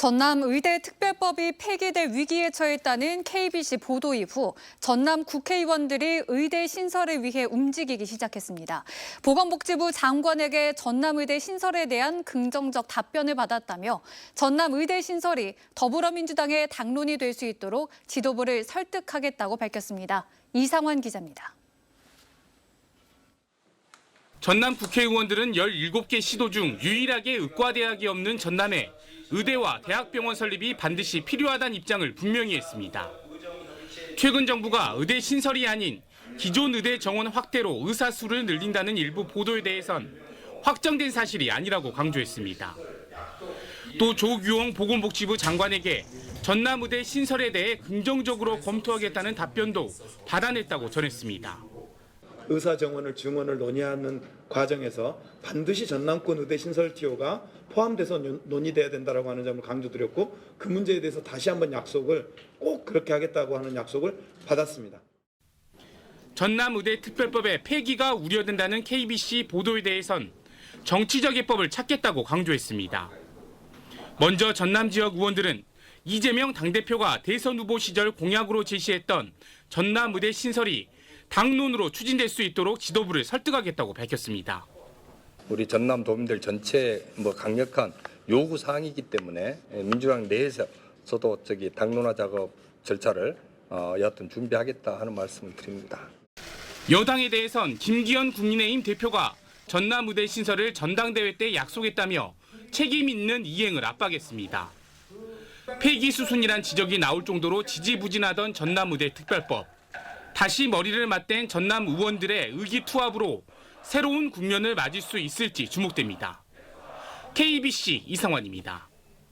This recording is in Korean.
전남 의대 특별법이 폐기될 위기에 처했다는 KBC 보도 이후 전남 국회의원들이 의대 신설을 위해 움직이기 시작했습니다. 보건복지부 장관에게 전남 의대 신설에 대한 긍정적 답변을 받았다며 전남 의대 신설이 더불어민주당의 당론이 될 수 있도록 지도부를 설득하겠다고 밝혔습니다. 이상환 기자입니다. 전남 국회의원들은 17개 시도 중 유일하게 의과대학이 없는 전남에 의대와 대학병원 설립이 반드시 필요하다는 입장을 분명히 했습니다. 최근 정부가 의대 신설이 아닌 기존 의대 정원 확대로 의사 수를 늘린다는 일부 보도에 대해선 확정된 사실이 아니라고 강조했습니다. 또 조규홍 보건복지부 장관에게 전남 의대 신설에 대해 긍정적으로 검토하겠다는 답변도 받아냈다고 전했습니다. 의사 정원을 증원을 논의하는 과정에서 반드시 전남권 의대 신설 티오가 포함돼서 논- 논의돼야 된다라고 하는 점을 강조드렸고 그 문제에 대해서 다시 한번 약속을 꼭 그렇게 하겠다고 하는 약속을 받았습니다. 전남 의대 특별법의 폐기가 우려된다는 KBC 보도에 대해선 정치적 해법을 찾겠다고 강조했습니다. 먼저 전남 지역 의원들은 이재명 당대표가 대선 후보 시절 공약으로 제시했던 전남 의대 신설이 당론으로 추진될 수 있도록 지도부를 설득하겠다고 밝혔습니다. 우리 전남 도민들 전체 뭐 강력한 요구 사항이기 때문에 민주당 내에서도 저기 당론화 작업 절차를 어, 여하튼 준비하겠다 하는 말씀을 드립니다. 여당에 대해선 김기현 국민의힘 대표가 전남의대 신설을 전당대회 때 약속했다며 책임 있는 이행을 압박했습니다. 폐기 수순이란 지적이 나올 정도로 지지부진하던 전남의대 특별법. 다시 머리를 맞댄 전남 의원들의 의기투합으로 새로운 국면을 맞을 수 있을지 주목됩니다. KBC 이상환입니다.